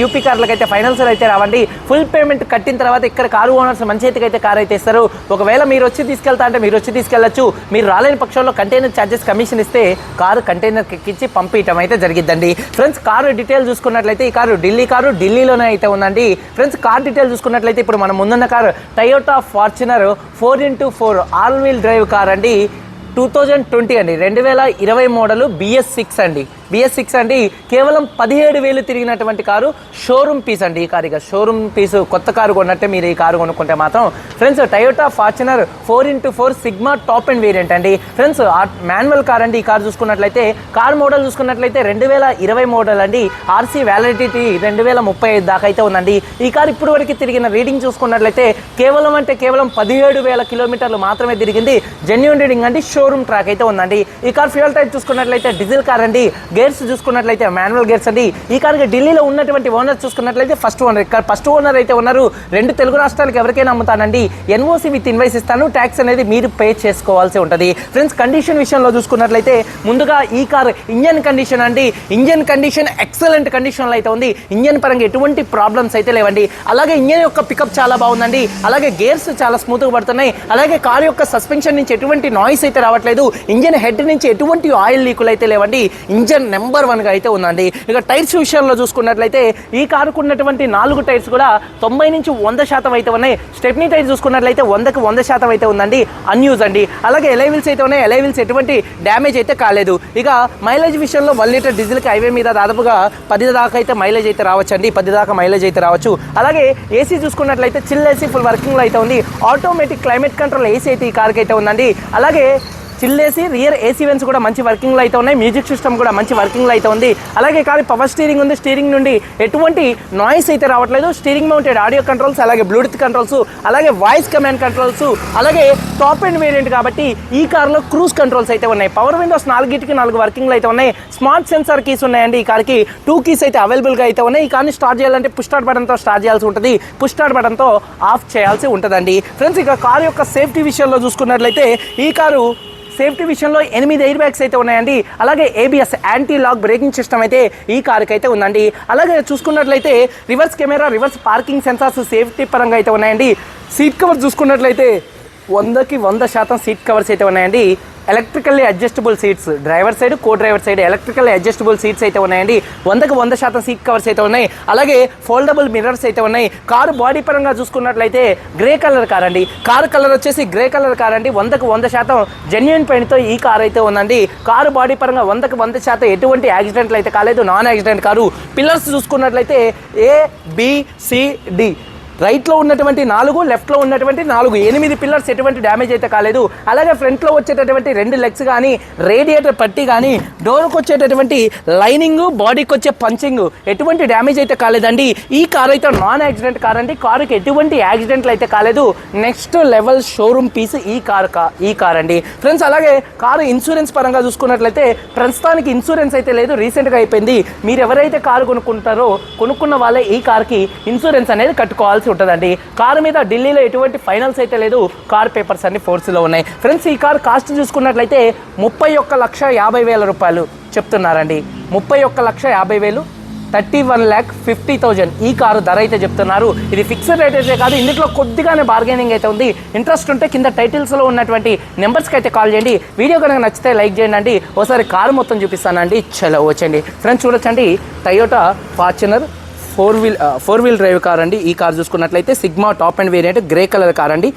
UP కార్లకు అయితే finance అయితే రావండి. ఫుల్ పేమెంట్ కట్టిన తర్వాత ఇక్కడ కారు ఓనర్స్ మంచి అయితే కార్ అయితే ఇస్తారు. ఒకవేళ మీరు వచ్చి తీసుకెళ్తా అంటే మీరు వచ్చి తీసుకెళ్ళొచ్చు మీరు రాలేని పక్షంలో కంటైనర్ ఛార్జెస్ కమిషన్ ఇస్తే కారు కంటైనర్ ఎక్కించి పంపించడం అయితే జరిగిద్దండి. ఫ్రెండ్స్ కారు డీటెయిల్ చూసుకున్నట్లయితే ఈ కారు ఢిల్లీ కారు ఢిల్లీలోనే అయితే ఉందండి. ఫ్రెండ్స్ కార్ డీటెయిల్ చూసుకున్నట్లయితే ఇప్పుడు మనం ముందున్న car Toyota Fortuner four into four all wheel drive car అండి టూ థౌజండ్ ట్వంటీ అండి. రెండు వేల ఇరవై మోడలు బిఎస్ సిక్స్ అండి. బిఎస్ సిక్స్ అండి. కేవలం పదిహేడు వేలు తిరిగినటువంటి కారు. షోరూమ్ పీస్ అండి. ఈ కారు ఇక షోరూమ్ పీస్ కొత్త కారు కొన్నట్టే మీరు ఈ కారు కొనుక్కుంటే మాత్రం. Friends Toyota Fortuner four into four Sigma top and variant అండి. ఫ్రెండ్స్ మాన్యువల్ కార్ అండి. ఈ కార్ చూసుకున్నట్లయితే కార్ మోడల్ చూసుకున్నట్లయితే రెండు వేల ఇరవై మోడల్ అండి. ఆర్సీ వ్యాలిడిటీ రెండు వేల ముప్పై ఐదు దాకా అయితే ఉందండి. ఈ కార్ ఇప్పుడు వరకు తిరిగిన రీడింగ్ చూసుకున్నట్లయితే కేవలం అంటే కేవలం పదిహేడు వేల కిలోమీటర్లు మాత్రమే తిరిగింది. జెన్యున్ రీడింగ్ అండి. షోరూమ్ ట్రాక్ అయితే ఉందండి. ఈ కార్ ఫ్యూయల్ టైప్ చూసుకున్నట్లయితే డీజిల్ కార్ అండి. గేర్స్ చూసుకున్నట్లయితే మాన్యువల్ గేర్స్ అండి. ఈ కారు ఢిల్లీలో ఉన్నటువంటి ఓనర్ చూసుకున్నట్లయితే ఫస్ట్ ఓనర్ ఫస్ట్ ఓనర్ అయితే ఉన్నారు. రెండు తెలుగు రాష్ట్రాలకు ఎవరికైనా అమ్ముతానండి. ఎన్ఓసి విత్ ఇన్వైస్ ఇస్తాను. ట్యాక్స్ అనేది మీరు పే చేసుకోవాల్సి ఉంటుంది. ఫ్రెండ్స్ కండిషన్ విషయంలో చూసుకున్నట్లయితే ముందుగా ఈ కార్ ఇంజన్ కండిషన్ అండి. ఇంజన్ కండిషన్ ఎక్సలెంట్ కండిషన్లో అయితే ఉంది. ఇంజన్ పరంగా ఎటువంటి ప్రాబ్లమ్స్ అయితే లేవండి. అలాగే ఇంజన్ యొక్క పికప్ చాలా బాగుందండి. అలాగే గేర్స్ చాలా స్మూత్గా పడుతున్నాయి. అలాగే కార్ యొక్క సస్పెన్షన్ నుంచి ఎటువంటి నాయిస్ అయితే రావట్లేదు. ఇంజన్ హెడ్ నుంచి ఎటువంటి ఆయిల్ లీకులు అయితే లేవండి. ఇంజన్ నెంబర్ వన్గా అయితే ఉందండి. ఇక టైర్స్ విషయంలో చూసుకున్నట్లయితే ఈ కారుకు ఉన్నటువంటి నాలుగు టైర్స్ కూడా తొంభై నుంచి వంద శాతం అయితే ఉన్నాయి. స్టెప్నీ టైర్ చూసుకున్నట్లయితే వందకు వంద శాతం అయితే ఉందండి. అన్యూజ్ అండి. అలాగే ఎలైవిల్స్ అయితే ఉన్నాయి. ఎలైవిల్స్ ఎటువంటి డ్యామేజ్ అయితే కాలేదు. ఇక మైలేజ్ విషయంలో వన్ లీటర్ డీజిల్కి హైవే మీద దాదాపుగా పది దాకా అయితే మైలేజ్ అయితే రావచ్చండి. పది దాకా మైలేజ్ అయితే రావచ్చు. అలాగే ఏసీ చూసుకున్నట్లయితే చిల్ ఏసీ ఫుల్ వర్కింగ్లో అయితే ఉంది. ఆటోమేటిక్ క్లైమేట్ కంట్రోల్ ఏసీ అయితే ఈ కార్కి అయితే ఉందండి. అలాగే చిల్లేసి రియర్ ఏసీ వెన్స్ కూడా మంచి వర్కింగ్లో అయితే ఉన్నాయి. మ్యూజిక్ సిస్టమ్ కూడా మంచి వర్కింగ్లో అయితే ఉంది. అలాగే కానీ పవర్ స్టీరింగ్ ఉంది. స్టీరింగ్ నుండి ఎటువంటి నాయిస్ అయితే రావట్లేదు. స్టీరింగ్ మౌంటెడ్ ఆడియో కంట్రోల్స్ అలాగే బ్లూటూత్ కంట్రోల్స్ అలాగే వాయిస్ కమాండ్ కంట్రోల్స్ అలాగే టాప్ అండ్ వేరియంట్ కాబట్టి ఈ కార్లో క్రూజ్ కంట్రోల్స్ అయితే ఉన్నాయి. పవర్ విండోస్ నాలుగిటికి నాలుగు వర్కింగ్లు అయితే ఉన్నాయి. స్మార్ట్ సెన్సార్ కీస్ ఉన్నాయండి. ఈ కార్కి టూ కీస్ అయితే అవైలబుల్గా అయితే ఉన్నాయి. ఈ కార్ని స్టార్ట్ చేయాలంటే పుష్ స్టార్ట్ బటన్తో స్టార్ట్ చేయాల్సి ఉంటుంది. పుష్ స్టార్ట్ బటన్తో ఆఫ్ చేయాల్సి ఉంటుందండి. ఫ్రెండ్స్ ఇక కారు యొక్క సేఫ్టీ విషయంలో చూసుకున్నట్లయితే ఈ కారు సేఫ్టీ విషయంలో ఎనిమిది ఎయిర్ బ్యాగ్స్ అయితే ఉన్నాయండి. అలాగే ABS anti lock braking system అయితే ఈ కారుకి అయితే ఉందండి. అలాగే చూసుకున్నట్లయితే reverse camera reverse parking sensors safety పరంగా అయితే ఉన్నాయండి. సీట్ కవర్ చూసుకున్నట్లయితే వందకి వంద శాతం సీట్ కవర్స్ అయితే ఉన్నాయండి. Electrically adjustable seats driver side co driver side electrical adjustable seats అయితే ఉన్నాయండి. వందకు వంద శాతం సీట్ కవర్స్ అయితే ఉన్నాయి. అలాగే ఫోల్డబుల్ మిర్రర్స్ అయితే ఉన్నాయి. కారు బాడీ పరంగా చూసుకున్నట్లయితే గ్రే కలర్ కార్ అండి. కారు కలర్ వచ్చేసి గ్రే కలర్ కార్ అండి. వందకు వంద శాతం జెన్యున్ పెయింట్తో ఈ కార్ అయితే ఉందండి. కారు బాడీ పరంగా వందకు వంద శాతం ఎటువంటి యాక్సిడెంట్లు అయితే కాలేదు. Non accident car. పిల్లర్స్ చూసుకున్నట్లయితే ఏ బి సి డి రైట్లో ఉన్నటువంటి నాలుగు లెఫ్ట్లో ఉన్నటువంటి నాలుగు. ఎనిమిది పిల్లర్స్ ఎటువంటి డ్యామేజ్ అయితే కాలేదు. అలాగే ఫ్రంట్లో వచ్చేటటువంటి రెండు లెగ్స్ కానీ రేడియేటర్ పట్టి కానీ డోర్కి వచ్చేటటువంటి లైనింగ్ బాడీకి వచ్చే పంచింగ్ ఎటువంటి డ్యామేజ్ అయితే కాలేదండి. ఈ కార్ అయితే నాన్ యాక్సిడెంట్ కార్ అండి. కారుకి ఎటువంటి యాక్సిడెంట్లు అయితే కాలేదు. నెక్స్ట్ లెవెల్ షోరూమ్ పీస్ ఈ కార్ కా ఈ కార్ అండి. ఫ్రెండ్స్ అలాగే కారు ఇన్సూరెన్స్ పరంగా చూసుకున్నట్లయితే ప్రస్తుతానికి ఇన్సూరెన్స్ అయితే లేదు. రీసెంట్గా అయిపోయింది. మీరు ఎవరైతే కారు కొనుక్కుంటారో కొనుక్కున్న వాళ్ళే ఈ కార్కి ఇన్సూరెన్స్ అనేది కట్టుకోవాల్సి ఉంటుందండి. కారు మీద ఢిల్లీలో ఎటువంటి ఫైనల్స్ అయితే లేదు. కార్ పేపర్స్ అన్ని ఫోర్స్లో ఉన్నాయి. ఫ్రెండ్స్ ఈ కార్ కాస్ట్ చూసుకున్నట్లయితే ముప్పై ఒక్క లక్ష యాభై వేల రూపాయలు చెప్తున్నారండి. ముప్పై ఒక్క లక్ష యాభై వేలు thirty one lakh fifty thousand ఈ కారు ధర అయితే చెప్తున్నారు. ఇది ఫిక్స్డ్ రేట్ అయితే కాదు. ఇందులో కొద్దిగానే బార్గెనింగ్ అయితే ఉంది. ఇంట్రెస్ట్ ఉంటే కింద టైటిల్స్లో ఉన్నటువంటి నెంబర్స్కి అయితే కాల్ చేయండి. వీడియో కనుక నచ్చితే లైక్ చేయండి అండి ఒకసారి కారు మొత్తం చూపిస్తానండి. చలో వచ్చండి. ఫ్రెండ్స్ చూడొచ్చండి. Toyota Fortuner four wheel four wheel drive car అండి. ఈ కార్ చూసుకున్నట్లయితే Sigma top and variant grey colour car అండి.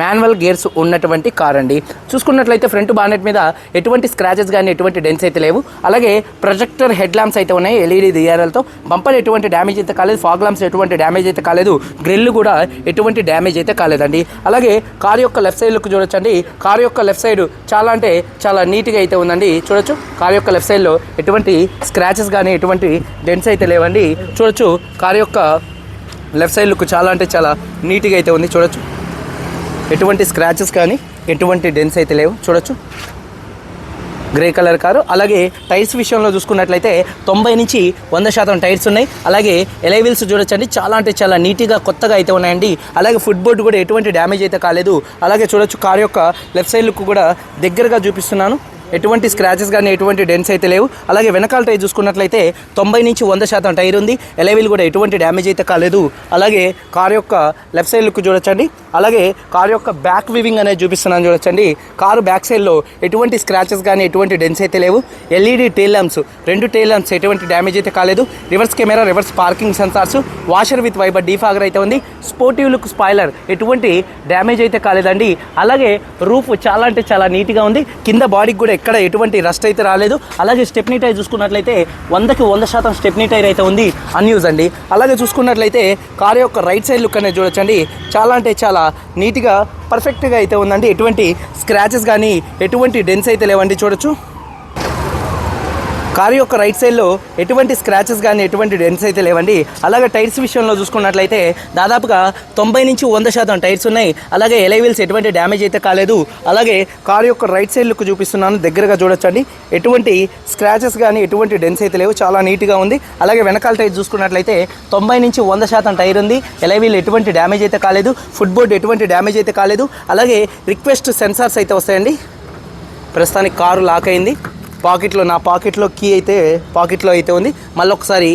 మాన్యువల్ గేర్స్ ఉన్నటువంటి కార్ అండి. చూసుకున్నట్లయితే ఫ్రంట్ బానెట్ మీద ఎటువంటి స్క్రాచెస్ కానీ ఎటువంటి డెన్స్ అయితే లేవు. అలాగే ప్రొజెక్టర్ హెడ్ ల్యాంప్స్ అయితే ఉన్నాయి ఎల్ఈడి దియారలతో బంపర్ ఎటువంటి డ్యామేజ్ అయితే కాలేదు ఫాగ్ ల్యాంప్స్ ఎటువంటి డ్యామేజ్ అయితే కాలేదు గ్రిల్ కూడా ఎటువంటి డ్యామేజ్ అయితే కాలేదండి. అలాగే కార్ యొక్క లెఫ్ట్ సైడ్ లుక్ చూడొచ్చండి. కార్ యొక్క లెఫ్ట్ సైడ్ చాలా అంటే చాలా నీట్గా అయితే ఉందండి. చూడొచ్చు కార్ యొక్క లెఫ్ట్ సైడ్లో ఎటువంటి స్క్రాచెస్ కానీ ఎటువంటి డెన్స్ అయితే లేవండి. చూడొచ్చు కార్ యొక్క లెఫ్ట్ సైడ్ లుక్ చాలా అంటే చాలా నీట్గా అయితే ఉంది. చూడొచ్చు. ఎటువంటి స్క్రాచెస్ కానీ ఎటువంటి డెన్స్ అయితే లేవు. చూడొచ్చు. Grey colour car. అలాగే టైర్స్ విషయంలో చూసుకున్నట్లయితే తొంభై నుంచి వంద శాతం టైర్స్ ఉన్నాయి. అలాగే ఎలైవిల్స్ చూడొచ్చండి. చాలా అంటే చాలా నీట్గా కొత్తగా అయితే ఉన్నాయండి. అలాగే ఫుట్ బోర్డు కూడా ఎటువంటి డ్యామేజ్ అయితే కాలేదు. అలాగే చూడొచ్చు కార్ యొక్క లెఫ్ట్ సైడ్ లుక్ కూడా దగ్గరగా చూపిస్తున్నాను. ఎటువంటి స్క్రాచెస్ కానీ ఎటువంటి డెన్స్ అయితే లేవు. అలాగే వెనకాల టైర్ చూసుకున్నట్లయితే తొంభై నుంచి వంద శాతం టైర్ ఉంది. ఎలవీల్ కూడా ఎటువంటి డ్యామేజ్ అయితే కాలేదు. అలాగే కార్ యొక్క లెఫ్ట్ సైడ్ లుక్ చూడొచ్చండి. అలాగే కార్ యొక్క బ్యాక్ వివింగ్ అనేది చూపిస్తున్నాను చూడొచ్చండి. కారు బ్యాక్ సైడ్లో ఎటువంటి స్క్రాచెస్ కానీ ఎటువంటి డెన్స్ అయితే లేవు. ఎల్ఈడి టైల్ ల్యాంప్స్ రెండు టైల్ ల్యాంప్స్ ఎటువంటి డ్యామేజ్ అయితే కాలేదు. Reverse camera reverse parking sensors washer with wiper defogger అయితే ఉంది. స్పోర్టివ్ లుక్ స్పాయిలర్ ఎటువంటి డ్యామేజ్ అయితే కాలేదండి. అలాగే రూఫ్ చాలా అంటే చాలా నీట్గా ఉంది. కింద బాడీకి కూడా ఎక్కడ ఎటువంటి రస్ట్ అయితే రాలేదు. అలాగే స్టెప్నీ టైర్ చూసుకున్నట్లయితే వందకి వంద శాతం స్టెప్నీ టైర్ అయితే ఉంది. అన్యూజ్ అండి. అలాగే చూసుకున్నట్లయితే కార్ యొక్క రైట్ సైడ్ లుక్ అనేది చూడొచ్చండి. చాలా అంటే చాలా నీట్గా పర్ఫెక్ట్గా అయితే ఉందండి. ఎటువంటి స్క్రాచెస్ కానీ ఎటువంటి డెన్స్ అయితే లేవండి చూడొచ్చు. కారు యొక్క రైట్ సైడ్లో ఎటువంటి స్క్రాచెస్ కానీ ఎటువంటి డెన్స్ అయితే లేవండి. అలాగే టైర్స్ విషయంలో చూసుకున్నట్లయితే దాదాపుగా తొంభై నుంచి వంద శాతం టైర్స్ ఉన్నాయి. అలాగే ఎలైవిల్స్ ఎటువంటి డ్యామేజ్ అయితే కాలేదు. అలాగే కారు యొక్క రైట్ సైడ్ లుక్ చూపిస్తున్నాను. దగ్గరగా చూడొచ్చండి. ఎటువంటి స్క్రాచెస్ కానీ ఎటువంటి డెన్స్ అయితే లేవు. చాలా నీట్గా ఉంది. అలాగే వెనకాల టైర్ చూసుకున్నట్లయితే తొంభై నుంచి వంద శాతం టైర్ ఉంది. ఎలైవిల్ ఎటువంటి డ్యామేజ్ అయితే కాలేదు. ఫుట్ బోర్డ్ ఎటువంటి డ్యామేజ్ అయితే కాలేదు. అలాగే రిక్వెస్ట్ సెన్సార్స్ అయితే వస్తాయండి. ప్రస్తుతానికి కారు లాక్ అయింది. పాకెట్లో నా పాకెట్లో కీ అయితే పాకెట్లో అయితే ఉంది. మళ్ళీ ఒకసారి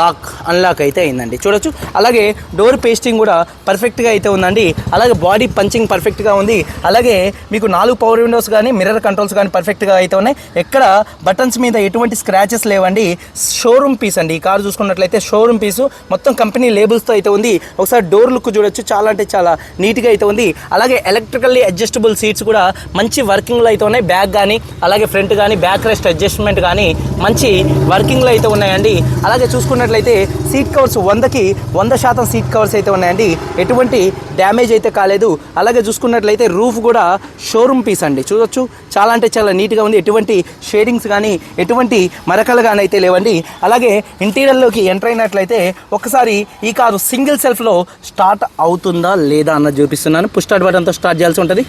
లాక్ అన్లాక్ అయితే అయిందండి. చూడొచ్చు. అలాగే డోర్ పేస్టింగ్ కూడా పర్ఫెక్ట్గా అయితే ఉందండి. అలాగే బాడీ పంచింగ్ పర్ఫెక్ట్గా ఉంది. అలాగే మీకు నాలుగు పవర్ విండోస్ కానీ మిర్రర్ కంట్రోల్స్ కానీ పర్ఫెక్ట్గా అయితే ఉన్నాయి. ఎక్కడ బటన్స్ మీద ఎటువంటి స్క్రాచెస్ లేవండి. షోరూమ్ పీస్ అండి. ఈ కారు చూసుకున్నట్లయితే షోరూమ్ పీసు మొత్తం కంపెనీ లేబుల్స్తో అయితే ఉంది. ఒకసారి డోర్ లుక్ చూడొచ్చు. చాలా అంటే చాలా నీట్గా అయితే ఉంది. అలాగే ఎలక్ట్రికల్లీ అడ్జస్టబుల్ సీట్స్ కూడా మంచి వర్కింగ్లో అయితే ఉన్నాయి. బ్యాక్ కానీ అలాగే ఫ్రంట్ కానీ బ్యాక్ రెస్ట్ అడ్జస్ట్మెంట్ కానీ మంచి వర్కింగ్లో అయితే ఉన్నాయండి. అలాగే చూసుకున్నట్లయితే సీట్ కవర్స్ వందకి వంద శాతం సీట్ కవర్స్ అయితే ఉన్నాయండి. ఎటువంటి డ్యామేజ్ అయితే కాలేదు. అలాగే చూసుకున్నట్లయితే రూఫ్ కూడా షోరూమ్ పీస్ అండి. చూడొచ్చు. చాలా అంటే చాలా నీట్గా ఉంది. ఎటువంటి షేడింగ్స్ కానీ ఎటువంటి మరకలు కానీ అయితే లేవండి. అలాగే ఇంటీరియర్లోకి ఎంటర్ అయినట్లయితే ఒకసారి ఈ కారు సింగిల్ సెల్ఫ్లో స్టార్ట్ అవుతుందా లేదా అన్నది చూపిస్తున్నాను. పుష్ స్టార్ట్ బటన్తో స్టార్ట్ చేయాల్సి ఉంటుంది.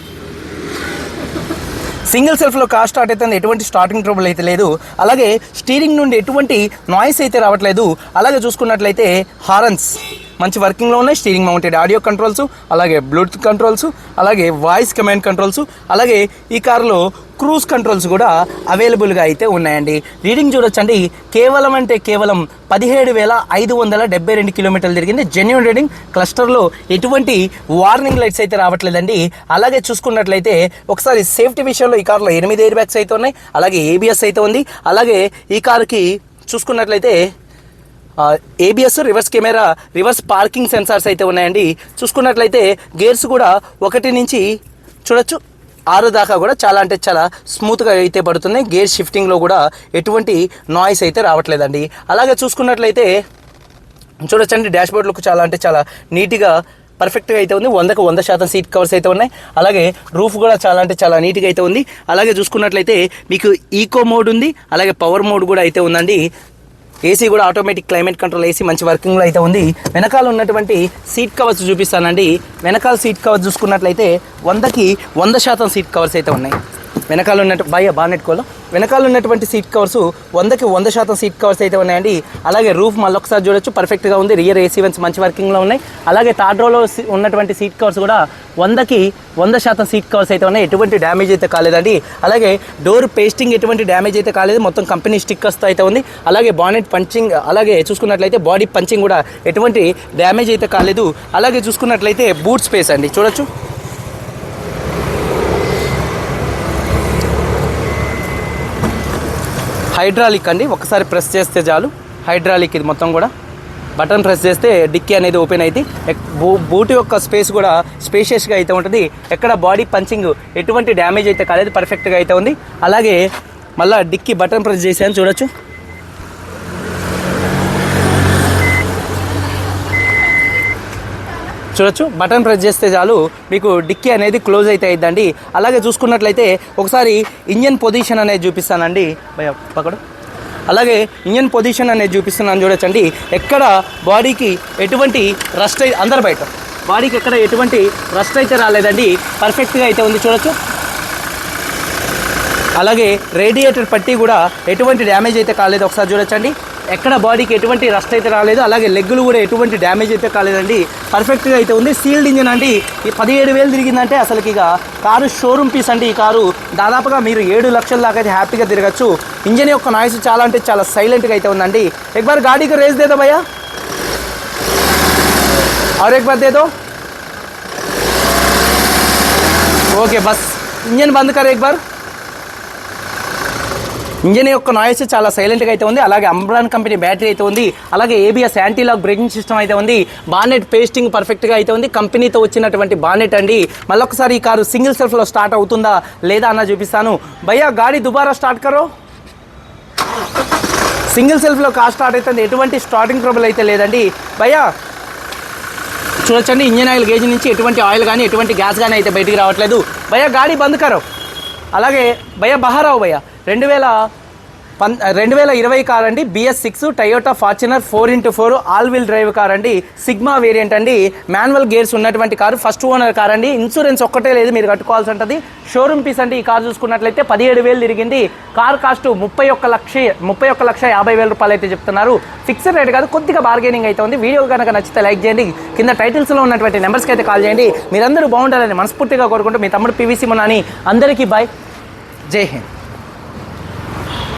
సింగిల్ సెల్ఫ్లో కార్ స్టార్ట్ అయితే ఎటువంటి స్టార్టింగ్ ట్రబుల్ అయితే లేదు. అలాగే స్టీరింగ్ నుండి ఎటువంటి నాయిస్ అయితే రావట్లేదు. అలాగే చూసుకున్నట్లయితే హారన్స్. మంచి వర్కింగ్లో ఉన్నాయి స్టీరింగ్ మౌంటెడ్ ఆడియో కంట్రోల్స్ అలాగే బ్లూటూత్ కంట్రోల్స్ అలాగే వాయిస్ కమాండ్ కంట్రోల్స్ అలాగే ఈ కారులో క్రూజ్ కంట్రోల్స్ కూడా అవైలబుల్గా అయితే ఉన్నాయండి. రీడింగ్ చూడొచ్చండి. కేవలం అంటే కేవలం పదిహేడు వేల ఐదు వందల డెబ్బై రెండు కిలోమీటర్లు తిరిగింది. జెన్యున్ రీడింగ్ క్లస్టర్లో ఎటువంటి వార్నింగ్ లైట్స్ అయితే రావట్లేదండి. అలాగే చూసుకున్నట్లయితే ఒకసారి సేఫ్టీ విషయంలో ఈ కారులో ఎనిమిది ఎయిర్ బ్యాగ్స్ అయితే ఉన్నాయి. అలాగే ఏబిఎస్ అయితే ఉంది. అలాగే ఈ కారుకి చూసుకున్నట్లయితే ABS reverse camera reverse parking sensors అయితే ఉన్నాయండి. చూసుకున్నట్లయితే గేర్స్ కూడా ఒకటి నుంచి చూడొచ్చు. ఆరు దాకా కూడా చాలా అంటే చాలా స్మూత్గా అయితే పడుతున్నాయి. గేర్ షిఫ్టింగ్లో కూడా ఎటువంటి నాయిస్ అయితే రావట్లేదండి. అలాగే చూసుకున్నట్లయితే చూడొచ్చండి డాష్బోర్డ్ లుక్ చాలా అంటే చాలా నీట్గా పర్ఫెక్ట్గా అయితే ఉంది. వందకు వంద శాతం సీట్ కవర్స్ అయితే ఉన్నాయి. అలాగే రూఫ్ కూడా చాలా అంటే చాలా నీట్గా అయితే ఉంది. అలాగే చూసుకున్నట్లయితే మీకు ఈకో మోడ్ ఉంది. అలాగే పవర్ మోడ్ కూడా అయితే ఉందండి. ఏసీ కూడా ఆటోమేటిక్ క్లైమేట్ కంట్రోల్ ఏసీ మంచి వర్కింగ్లో అయితే ఉంది. వెనకాల ఉన్నటువంటి సీట్ కవర్స్ చూపిస్తానండి. వెనకాల సీట్ కవర్స్ చూసుకున్నట్లయితే వందకి వంద శాతం సీట్ కవర్స్ అయితే ఉన్నాయి. వెనకాల ఉన్నట్టు భయ బాగా వెనకాల ఉన్నటువంటి సీట్ కవర్స్ వందకి వంద శాతం సీట్ కవర్స్ అయితే ఉన్నాయండి. అలాగే రూఫ్ మళ్ళీ ఒకసారి చూడొచ్చు పర్ఫెక్ట్గా ఉంది. రియర్ ఏసీ వెన్స్ మంచి వర్కింగ్లో ఉన్నాయి. అలాగే థర్డ్ రోలో ఉన్నటువంటి సీట్ కవర్స్ కూడా వందకి వంద శాతం సీట్ కవర్స్ అయితే ఉన్నాయి. ఎటువంటి డ్యామేజ్ అయితే కాలేదండి. అలాగే డోర్ పేస్టింగ్ ఎటువంటి డ్యామేజ్ అయితే కాలేదు. మొత్తం కంపెనీ స్టిక్కర్స్తో అయితే ఉంది. అలాగే బానెట్ పంచింగ్ అలాగే చూసుకున్నట్లయితే బాడీ పంచింగ్ కూడా ఎటువంటి డ్యామేజ్ అయితే కాలేదు. అలాగే చూసుకున్నట్లయితే బూట్ స్పేస్ అండి. చూడొచ్చు. హైడ్రాలిక్ అండి. ఒకసారి ప్రెస్ చేస్తే చాలు. హైడ్రాలిక్ ఇది మొత్తం కూడా. బటన్ ప్రెస్ చేస్తే డిక్కీ అనేది ఓపెన్ అయితే బూ- బూట్ యొక్క స్పేస్ కూడా స్పేషియస్గా అయితే ఉంటుంది. ఎక్కడ బాడీ పంచింగ్ ఎటువంటి డ్యామేజ్ అయితే కాలేదు పర్ఫెక్ట్గా అయితే ఉంది. అలాగే మళ్ళీ డిక్కీ బటన్ ప్రెస్ చేసాను చూడొచ్చు. చూడొచ్చు. బటన్ ప్రెస్ చేస్తే చాలు మీకు డిక్కీ అనేది క్లోజ్ అయితే అయిద్దండి. అలాగే చూసుకున్నట్లయితే ఒకసారి ఇంజన్ పొజిషన్ అనేది చూపిస్తానండి. భయ పక్కడు అలాగే ఇంజన్ పొజిషన్ అనేది చూపిస్తున్నాను చూడొచ్చండి. ఎక్కడ బాడీకి ఎటువంటి రస్ట్ అయితే అందరు బయట. బాడీకి ఎక్కడ ఎటువంటి రస్ట్ అయితే రాలేదండి. పర్ఫెక్ట్గా అయితే ఉంది చూడొచ్చు. అలాగే రేడియేటర్ పట్టి కూడా ఎటువంటి డ్యామేజ్ అయితే కాలేదు. ఒకసారి చూడొచ్చండి. ఎక్కడ బాడీకి ఎటువంటి రస్ట్ అయితే రాలేదు అలాగే లెగ్గులు కూడా ఎటువంటి డ్యామేజ్ అయితే కాలేదండి పర్ఫెక్ట్గా అయితే ఉంది సీల్డ్ ఇంజిన్ అండి ఈ పదిహేడు వేలు తిరిగిందంటే అసలుకి ఇక కారు షోరూమ్ పీస్ అండి ఈ కారు దాదాపుగా మీరు ఏడు లక్షల దాకా అయితే హ్యాపీగా తిరగచ్చు ఇంజిన్ యొక్క నాయిస్ చాలా అంటే చాలా సైలెంట్గా అయితే ఉందండి ఎక్బార్ గాడీకి రేస్ దేదో భయ్యా और एक बार दे दो ఓకే బస్ ఇంజన్ బంద్ కర్ ఎక్ బార్ ఇంజన్ యొక్క నాయిస్ చాలా సైలెంట్గా అయితే ఉంది. అలాగే అంబ్రాన్ కంపెనీ బ్యాటరీ అయితే ఉంది. అలాగే ABS anti lock braking system అయితే ఉంది. బానెట్ పేస్టింగ్ పర్ఫెక్ట్గా అయితే ఉంది. కంపెనీతో వచ్చినటువంటి బానెట్ అండి. మళ్ళొకసారి ఈ కారు సింగిల్ సెల్ఫ్లో స్టార్ట్ అవుతుందా లేదా అన్న చూపిస్తాను. భయ్యా గాడి దుబారా స్టార్ట్ కరో? సింగిల్ సెల్ఫ్లో కార్ స్టార్ట్ అవుతుంది. ఎటువంటి స్టార్టింగ్ ట్రబుల్ అయితే లేదండి. భయ్యా చూడొచ్చండి. ఇంజన్ ఆయిల్ గేజ్ నుంచి ఎటువంటి ఆయిల్ కానీ ఎటువంటి గ్యాస్ కానీ అయితే బయటికి రావట్లేదు. భయ్యా గాడి బంద్ కరో? అలాగే భయ్యా బహారావు భయ్యా. రెండు వేల పన్ రెండు వేల ఇరవై కార్ అండి BS six Toyota Fortuner four into four all wheel drive car అండి సిగ్మా వేరియంట్ అండి మాన్యువల్ గేర్స్ ఉన్నటువంటి కారు ఫస్ట్ ఓనర్ కార్ అండి ఇన్సూరెన్స్ ఒక్కటే లేదు మీరు కట్టుకోవాల్సి ఉంటుంది. షోరూమ్ పీస్ అండి ఈ కార్ చూసుకున్నట్లయితే పదిహేడు వేలు తిరిగింది. కార్ కాస్ట్ ముప్పై ఒక్క లక్ష ముప్పై ఒక్క లక్ష యాభై వేల రూపాయలు అయితే చెప్తున్నారు. ఫిక్స్డ్ రేట్ కాదు కొద్దిగా బార్గెనింగ్ అయితే ఉంది. వీడియో కనుక నచ్చితే లైక్ చేయండి. కింద టైటిల్స్లో ఉన్నటువంటి నెంబర్స్కి అయితే కాల్ చేయండి. మీరందరూ బాగుండాలని మనస్ఫూర్తిగా కోరుకుంటూ మీ తమ్ముడు పివిసి మునాని అందరికీ బాయ్ జై హింద్.